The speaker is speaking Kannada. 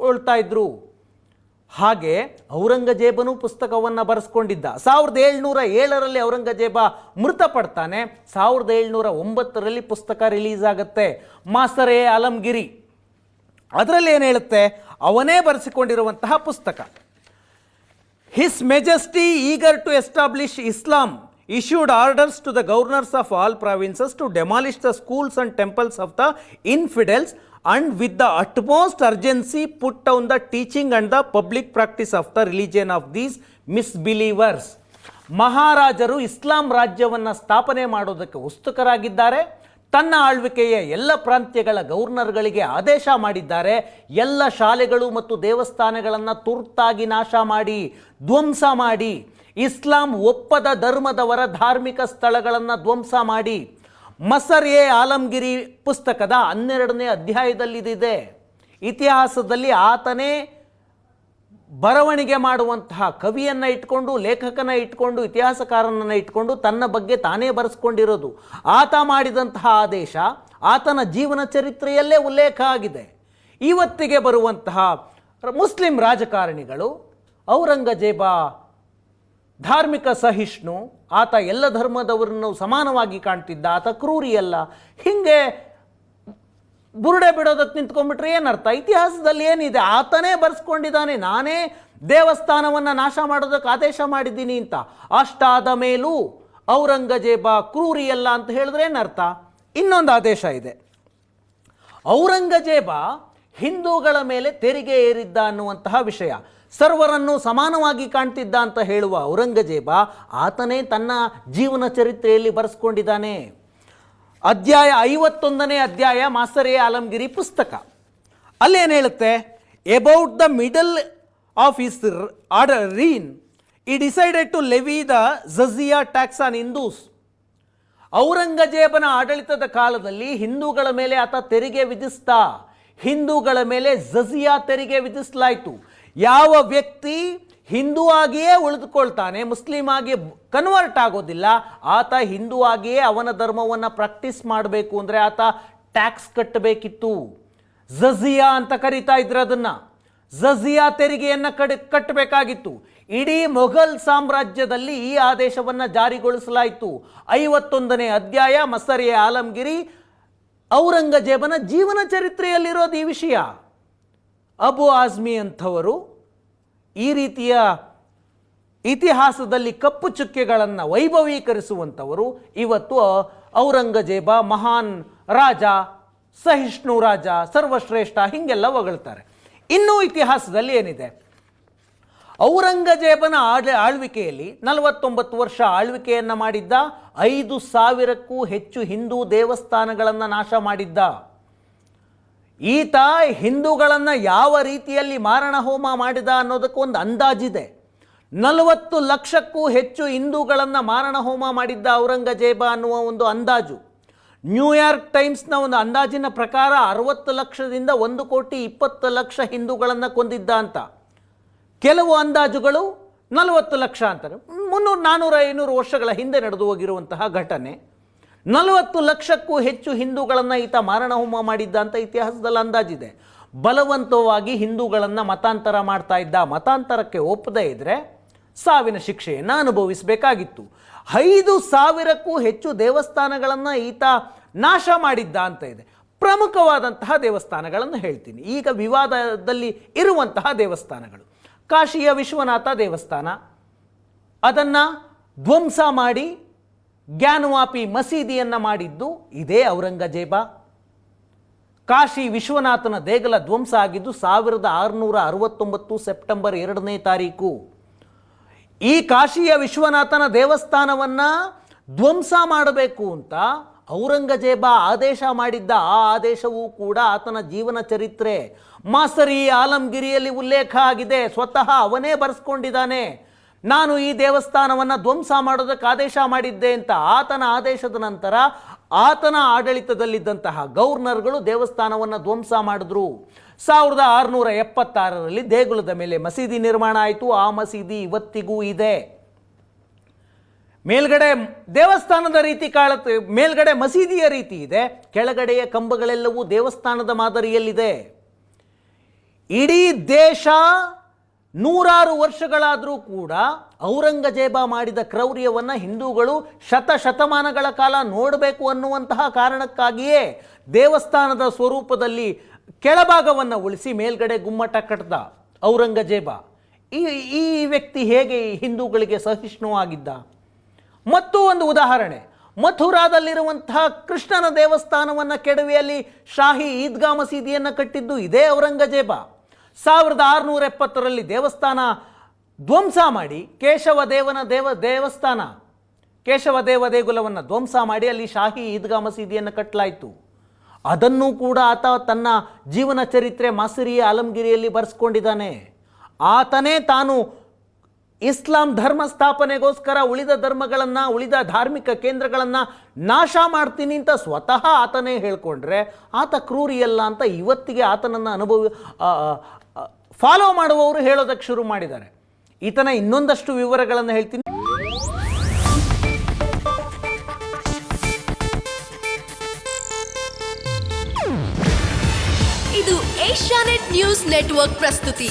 ಬರೆಸ್ಕೊಳ್ತಾ ಇದ್ರು. ಹಾಗೆ ಔರಂಗಜೇಬನು ಪುಸ್ತಕವನ್ನು ಬರೆಸ್ಕೊಂಡಿದ್ದ. ಸಾವಿರದ ಏಳ್ನೂರ ಏಳರಲ್ಲಿ ಔರಂಗಜೇಬ ಮೃತಪಡ್ತಾನೆ. ಸಾವಿರದ ಏಳ್ನೂರ ಒಂಬತ್ತರಲ್ಲಿ ಪುಸ್ತಕ ರಿಲೀಸ್ ಆಗುತ್ತೆ. ಮಾಸರೆ ಆಲಂಗಿರಿ. ಅದರಲ್ಲಿ ಏನು ಹೇಳುತ್ತೆ? ಅವನೇ ಬರೆಸಿಕೊಂಡಿರುವಂತಹ ಪುಸ್ತಕ. His majesty eager to establish Islam, issued orders to the governors of all provinces to demolish the schools and temples of the infidels and with the utmost urgency put down the teaching and the public practice of the religion of these misbelievers. ಮಹಾರಾಜರು ಇಸ್ಲಾಂ ರಾಜ್ಯವನ್ನು ಸ್ಥಾಪನೆ ಮಾಡೋದಕ್ಕೆ ಉತ್ಸುಕರಾಗಿದ್ದಾರೆ ತನ್ನ ಆಳ್ವಿಕೆಯ ಎಲ್ಲ ಪ್ರಾಂತ್ಯಗಳ ಗವರ್ನರ್ಗಳಿಗೆ ಆದೇಶ ಮಾಡಿದ್ದಾರೆ ಎಲ್ಲ ಶಾಲೆಗಳು ಮತ್ತು ದೇವಸ್ಥಾನಗಳನ್ನು ತುರ್ತಾಗಿ ನಾಶ ಮಾಡಿ ಧ್ವಂಸ ಮಾಡಿ ಇಸ್ಲಾಂ ಒಪ್ಪದ ಧರ್ಮದವರ ಧಾರ್ಮಿಕ ಸ್ಥಳಗಳನ್ನು ಧ್ವಂಸ ಮಾಡಿ ಮಸರ್ ಎ ಆಲಂಗಿರಿ ಪುಸ್ತಕದ ಹನ್ನೆರಡನೇ ಅಧ್ಯಾಯದಲ್ಲಿದೆ ಇತಿಹಾಸದಲ್ಲಿ ಆತನೇ ಬರವಣಿಗೆ ಮಾಡುವಂತಹ ಕವಿಯನ್ನು ಇಟ್ಕೊಂಡು, ಲೇಖಕನ ಇಟ್ಕೊಂಡು, ಇತಿಹಾಸಕಾರನನ್ನು ಇಟ್ಕೊಂಡು ತನ್ನ ಬಗ್ಗೆ ತಾನೇ ಬರೆಸ್ಕೊಂಡಿರೋದು. ಆತ ಮಾಡಿದಂತಹ ಆದೇಶ ಆತನ ಜೀವನ ಚರಿತ್ರೆಯಲ್ಲೇ ಉಲ್ಲೇಖ ಆಗಿದೆ. ಇವತ್ತಿಗೆ ಬರುವಂತಹ ಮುಸ್ಲಿಂ ರಾಜಕಾರಣಿಗಳು ಔರಂಗಜೇಬ ಧಾರ್ಮಿಕ ಸಹಿಷ್ಣು, ಆತ ಎಲ್ಲ ಧರ್ಮದವರನ್ನು ಸಮಾನವಾಗಿ ಕಾಣ್ತಿದ್ದ, ಆತ ಕ್ರೂರಿಯಲ್ಲ ಹಿಂಗೆ ಬುರುಡೆ ಬಿಡೋದಕ್ಕೆ ನಿಂತ್ಕೊಂಡ್ಬಿಟ್ರೆ ಏನರ್ಥ? ಇತಿಹಾಸದಲ್ಲಿ ಏನಿದೆ? ಆತನೇ ಬರ್ಸ್ಕೊಂಡಿದ್ದಾನೆ, ನಾನೇ ದೇವಸ್ಥಾನವನ್ನು ನಾಶ ಮಾಡೋದಕ್ಕೆ ಆದೇಶ ಮಾಡಿದ್ದೀನಿ ಅಂತ. ಅಷ್ಟಾದ ಮೇಲೂ ಔರಂಗಜೇಬ ಕ್ರೂರಿಯಲ್ಲ ಅಂತ ಹೇಳಿದ್ರೆ ಏನರ್ಥ? ಇನ್ನೊಂದು ಆದೇಶ ಇದೆ. ಔರಂಗಜೇಬ ಹಿಂದೂಗಳ ಮೇಲೆ ತೆರಿಗೆ ಏರಿದ್ದ ಅನ್ನುವಂತಹ ವಿಷಯ. ಸರ್ವರನ್ನು ಸಮಾನವಾಗಿ ಕಾಣ್ತಿದ್ದ ಅಂತ ಹೇಳುವ ಔರಂಗಜೇಬ ಆತನೇ ತನ್ನ ಜೀವನ ಚರಿತ್ರೆಯಲ್ಲಿ ಬರೆಸ್ಕೊಂಡಿದ್ದಾನೆ. ಅಧ್ಯಾಯ ಐವತ್ತೊಂದನೇ ಅಧ್ಯಾಯ ಮಾಸ್ತರೇ ಆಲಂಗಿರಿ ಪುಸ್ತಕ. ಅಲ್ಲೇನು ಹೇಳುತ್ತೆ? About the middle of his order reign he decided to levy the jizya tax on Hindus ಔರಂಗಜೇಬನ ಆಡಳಿತದ ಕಾಲದಲ್ಲಿ ಹಿಂದೂಗಳ ಮೇಲೆ ಆತ ತೆರಿಗೆ ವಿಧಿಸ್ತಾ ಹಿಂದೂಗಳ ಮೇಲೆ ಜಜಿಯಾ ತೆರಿಗೆ ವಿಧಿಸಲಾಯಿತು. ಯಾವ ವ್ಯಕ್ತಿ ಹಿಂದೂ ಆಗಿಯೇ ಉಳಿದುಕೊಳ್ತಾನೆ, ಮುಸ್ಲಿಂ ಆಗಿ ಕನ್ವರ್ಟ್ ಆಗೋದಿಲ್ಲ, ಆತ ಹಿಂದೂ ಆಗಿಯೇ ಅವನ ಧರ್ಮವನ್ನು ಪ್ರಾಕ್ಟೀಸ್ ಮಾಡಬೇಕು ಅಂದರೆ ಆತ ಟ್ಯಾಕ್ಸ್ ಕಟ್ಟಬೇಕಿತ್ತು. ಜಜಿಯಾ ಅಂತ ಕರೀತಾ ಇದ್ರೆ ಅದನ್ನು. ಜಜಿಯಾ ತೆರಿಗೆಯನ್ನು ಕಡ್ ಕಟ್ಟಬೇಕಾಗಿತ್ತು. ಇಡೀ ಮೊಘಲ್ ಸಾಮ್ರಾಜ್ಯದಲ್ಲಿ ಈ ಆದೇಶವನ್ನು ಜಾರಿಗೊಳಿಸಲಾಯಿತು. ಐವತ್ತೊಂದನೇ ಅಧ್ಯಾಯ, ಮಸರಿಯ, ಆಲಂಗಿರಿ ಔರಂಗಜೇಬನ ಜೀವನ ಚರಿತ್ರೆಯಲ್ಲಿರೋದು ಈ ವಿಷಯ. ಅಬು ಆಜ್ಮಿ ಅಂಥವರು ಈ ರೀತಿಯ ಇತಿಹಾಸದಲ್ಲಿ ಕಪ್ಪು ಚುಕ್ಕೆಗಳನ್ನು ವೈಭವೀಕರಿಸುವಂಥವರು. ಇವತ್ತು ಔರಂಗಜೇಬ ಮಹಾನ್ ರಾಜ, ಸಹಿಷ್ಣು ರಾಜ, ಸರ್ವಶ್ರೇಷ್ಠ ಹೀಗೆಲ್ಲ ಹೊಗಳ್ತಾರೆ. ಇನ್ನೂ ಇತಿಹಾಸದಲ್ಲಿ ಏನಿದೆ? ಔರಂಗಜೇಬನ ಆಳ್ ಆಳ್ವಿಕೆಯಲ್ಲಿ ನಲವತ್ತೊಂಬತ್ತು ವರ್ಷ ಆಳ್ವಿಕೆಯನ್ನು ಮಾಡಿದ್ದ, ಐದು ಸಾವಿರಕ್ಕೂ ಹೆಚ್ಚು ಹಿಂದೂ ದೇವಸ್ಥಾನಗಳನ್ನು ನಾಶ ಮಾಡಿದ್ದ. ಈತ ಹಿಂದೂಗಳನ್ನು ಯಾವ ರೀತಿಯಲ್ಲಿ ಮಾರಣ ಹೋಮ ಮಾಡಿದ ಅನ್ನೋದಕ್ಕೂ ಒಂದು ಅಂದಾಜಿದೆ. ನಲವತ್ತು ಲಕ್ಷಕ್ಕೂ ಹೆಚ್ಚು ಹಿಂದೂಗಳನ್ನು ಮಾರಣ ಹೋಮ ಮಾಡಿದ್ದ ಔರಂಗಜೇಬ ಅನ್ನುವ ಒಂದು ಅಂದಾಜು. ನ್ಯೂಯಾರ್ಕ್ ಟೈಮ್ಸ್ನ ಒಂದು ಅಂದಾಜಿನ ಪ್ರಕಾರ ಅರವತ್ತು ಲಕ್ಷದಿಂದ ಒಂದು ಕೋಟಿ ಇಪ್ಪತ್ತು ಲಕ್ಷ ಹಿಂದೂಗಳನ್ನು ಕೊಂದಿದ್ದ ಅಂತ. ಕೆಲವು ಅಂದಾಜುಗಳು ನಲವತ್ತು ಲಕ್ಷ ಅಂತಾರೆ. ಮುನ್ನೂರು ನಾನ್ನೂರ ಐನೂರು ವರ್ಷಗಳ ಹಿಂದೆ ನಡೆದು ಹೋಗಿರುವಂತಹ ಘಟನೆ. ನಲವತ್ತು ಲಕ್ಷಕ್ಕೂ ಹೆಚ್ಚು ಹಿಂದೂಗಳನ್ನು ಈತ ಮಾರಣ ಹೋಮ ಮಾಡಿದ್ದ ಅಂತ ಇತಿಹಾಸದಲ್ಲಿ ಅಂದಾಜಿದೆ. ಬಲವಂತವಾಗಿ ಹಿಂದೂಗಳನ್ನು ಮತಾಂತರ ಮಾಡ್ತಾ ಇದ್ದ ಮತಾಂತರಕ್ಕೆ ಒಪ್ಪದೇ ಇದ್ದರೆ ಸಾವಿನ ಶಿಕ್ಷೆಯನ್ನು ಅನುಭವಿಸಬೇಕಾಗಿತ್ತು. ಐದು ಸಾವಿರಕ್ಕೂ ಹೆಚ್ಚು ದೇವಸ್ಥಾನಗಳನ್ನು ಈತ ನಾಶ ಮಾಡಿದ್ದ ಅಂತ ಇದೆ. ಪ್ರಮುಖವಾದಂತಹ ದೇವಸ್ಥಾನಗಳನ್ನು ಹೇಳ್ತೀನಿ. ಈಗ ವಿವಾದದಲ್ಲಿ ಇರುವಂತಹ ದೇವಸ್ಥಾನಗಳು. ಕಾಶಿಯ ವಿಶ್ವನಾಥ ದೇವಸ್ಥಾನ. ಅದನ್ನು ಧ್ವಂಸ ಮಾಡಿ ಜ್ಞಾನವಾಪಿ ಮಸೀದಿಯನ್ನು ಮಾಡಿದ್ದು ಇದೇ ಔರಂಗಜೇಬ. ಕಾಶಿ ವಿಶ್ವನಾಥನ ದೇಗಲ ಧ್ವಂಸ ಆಗಿದ್ದು ಸಾವಿರದ ಆರುನೂರ ಅರವತ್ತೊಂಬತ್ತು ಸೆಪ್ಟೆಂಬರ್ ಎರಡನೇ ತಾರೀಕು. ಈ ಕಾಶಿಯ ವಿಶ್ವನಾಥನ ದೇವಸ್ಥಾನವನ್ನು ಧ್ವಂಸ ಮಾಡಬೇಕು ಅಂತ ಔರಂಗಜೇಬ ಆದೇಶ ಮಾಡಿದ್ದ ಆ ಆದೇಶವೂ ಕೂಡ ಆತನ ಜೀವನ ಚರಿತ್ರೆ. ಮಾಸರಿ ಆಲಂಗಿರಿಯಲ್ಲಿ ಉಲ್ಲೇಖ ಆಗಿದೆ. ಸ್ವತಃ ಅವನೇ ಬರೆಸ್ಕೊಂಡಿದ್ದಾನೆ. ನಾನು ಈ ದೇವಸ್ಥಾನವನ್ನು ಧ್ವಂಸ ಮಾಡೋದಕ್ಕೆ ಆದೇಶ ಮಾಡಿದ್ದೆ ಅಂತ ಆತನ ಆದೇಶದ ನಂತರ ಆತನ ಆಡಳಿತದಲ್ಲಿದ್ದಂತಹ ಗೌರ್ನರ್ಗಳು ದೇವಸ್ಥಾನವನ್ನು ಧ್ವಂಸ ಮಾಡಿದ್ರು. ಸಾವಿರದ ಆರುನೂರ ಎಪ್ಪತ್ತಾರರಲ್ಲಿ ದೇಗುಲದ ಮೇಲೆ ಮಸೀದಿ ನಿರ್ಮಾಣ ಆಯಿತು. ಆ ಮಸೀದಿ ಇವತ್ತಿಗೂ ಇದೆ. ಮೇಲ್ಗಡೆ ದೇವಸ್ಥಾನದ ರೀತಿ ಕಾಣುತ್ತೆ. ಮೇಲ್ಗಡೆ ಮಸೀದಿಯ ರೀತಿ ಇದೆ. ಕೆಳಗಡೆಯ ಕಂಬಗಳೆಲ್ಲವೂ ದೇವಸ್ಥಾನದ ಮಾದರಿಯಲ್ಲಿದೆ. ಇಡೀ ದೇಶ ನೂರಾರು ವರ್ಷಗಳಾದರೂ ಕೂಡ ಔರಂಗಜೇಬ ಮಾಡಿದ ಕ್ರೌರ್ಯವನ್ನು ಹಿಂದೂಗಳು ಶತಶತಮಾನಗಳ ಕಾಲ ನೋಡಬೇಕು ಅನ್ನುವಂತಹ ಕಾರಣಕ್ಕಾಗಿಯೇ ದೇವಸ್ಥಾನದ ಸ್ವರೂಪದಲ್ಲಿ ಕೆಳಭಾಗವನ್ನು ಉಳಿಸಿ ಮೇಲ್ಗಡೆ ಗುಮ್ಮಟ ಕಟ್ಟದ ಔರಂಗಜೇಬ. ಈ ಈ ವ್ಯಕ್ತಿ ಹೇಗೆ ಹಿಂದೂಗಳಿಗೆ ಸಹಿಷ್ಣುವಾಗಿದ್ದ? ಮತ್ತು ಒಂದು ಉದಾಹರಣೆ. ಮಥುರಾದಲ್ಲಿರುವಂತಹ ಕೃಷ್ಣನ ದೇವಸ್ಥಾನವನ್ನು ಕೆಡವಿಯಲ್ಲಿ ಶಾಹಿ ಈದ್ಗಾ ಮಸೀದಿಯನ್ನು ಕಟ್ಟಿದ್ದು ಇದೇ ಔರಂಗಜೇಬ. ಸಾವಿರದ ಆರುನೂರ ಎಪ್ಪತ್ತರಲ್ಲಿ ದೇವಸ್ಥಾನ ಧ್ವಂಸ ಮಾಡಿ ಕೇಶವ ದೇವನ ದೇವ, ದೇವಸ್ಥಾನ ಕೇಶವ ದೇವ ದೇಗುಲವನ್ನು ಧ್ವಂಸ ಮಾಡಿ ಅಲ್ಲಿ ಶಾಹಿ ಈದ್ಗಾ ಮಸೀದಿಯನ್ನು ಕಟ್ಟಲಾಯಿತು ಅದನ್ನು ಕೂಡ ಆತ ತನ್ನ ಜೀವನ ಚರಿತ್ರೆ ಮಾಸಿರಿಯ ಆಲಮಗಿರಿಯಲ್ಲಿ ಬರೆಸ್ಕೊಂಡಿದ್ದಾನೆ. ಆತನೇ ತಾನು ಇಸ್ಲಾಂ ಧರ್ಮ ಸ್ಥಾಪನೆಗೋಸ್ಕರ ಉಳಿದ ಧರ್ಮಗಳನ್ನು, ಉಳಿದ ಧಾರ್ಮಿಕ ಕೇಂದ್ರಗಳನ್ನು ನಾಶ ಮಾಡ್ತೀನಿ ಅಂತ ಸ್ವತಃ ಆತನೇ ಹೇಳ್ಕೊಂಡ್ರೆ, ಆತ ಕ್ರೂರಿಯಲ್ಲ ಅಂತ ಇವತ್ತಿಗೆ ಆತನನ್ನು ಅನುಭವಿ ಫಾಲೋ ಮಾಡುವವರು ಹೇಳೋದಕ್ಕೆ ಶುರು ಮಾಡಿದ್ದಾರೆ. ಈತನ ಇನ್ನೊಂದಷ್ಟು ವಿವರಗಳನ್ನು ಹೇಳ್ತೀನಿ. ಇದು ಏಷ್ಯಾನೆಟ್ ನ್ಯೂಸ್ ನೆಟ್ವರ್ಕ್ ಪ್ರಸ್ತುತಿ.